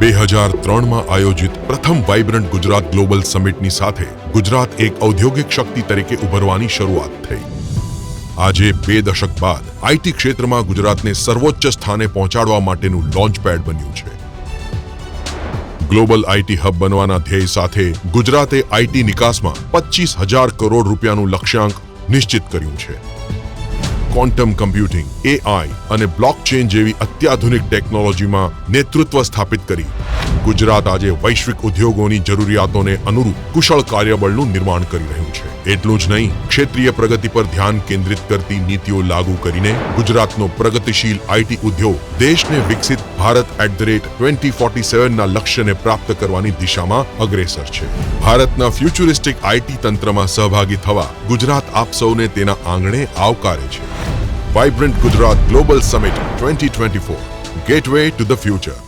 બે હજાર ત્રણમાં આયોજિત પ્રથમ વાઇબ્રન્ટ ગુજરાત ગ્લોબલ સમિટની સાથે ગુજરાત એક ઔદ્યોગિક શક્તિ તરીકે ઉભરવાની શરૂઆત થઈ. આજે બે દશક બાદ આઈટી ક્ષેત્રમાં ગુજરાતને સર્વોચ્ચ સ્થાને પહોંચાડવા માટેનું લોન્ચપેડ બન્યું છે. ગ્લોબલ આઈટી હબ બનવાના ધ્યેય સાથે ગુજરાતે આઈટી નિકાસમાં પચીસ હજાર કરોડ રૂપિયાનું લક્ષ્યાંક નિશ્ચિત કર્યું છે. ક્વોન્ટમ કમ્પ્યુટિંગ એઆઈ અને બ્લોકચેન જેવી અત્યાધુનિક ટેકનોલોજીમાં નેતૃત્વ સ્થાપિત કરી. ગુજરાત આજે વૈશ્વિક ઉદ્યોગોની જરૂરિયાતોને અનુરૂપ કુશળ કાર્યબળનું નિર્માણ કરી રહ્યું છે. એટલું જ નહીં, ક્ષેત્રીય પ્રગતિ પર ધ્યાન કેન્દ્રિત કરતી નીતિઓ લાગુ કરીને ગુજરાતનો પ્રગતિશીલ આઈટી ઉદ્યોગ દેશને વિકસિત Bharat at the rate twenty forty સેવનના લક્ષ્યને પ્રાપ્ત કરવાની દિશામાં અગ્રેસર છે. ભારતના ફ્યુચરિસ્ટિક આઈટી તંત્રમાં સહભાગી થવા ગુજરાત આપ સૌને તેના આંગણે આવકારે છે. Vibrant Gujarat Global Summit 2024 Gateway to the Future.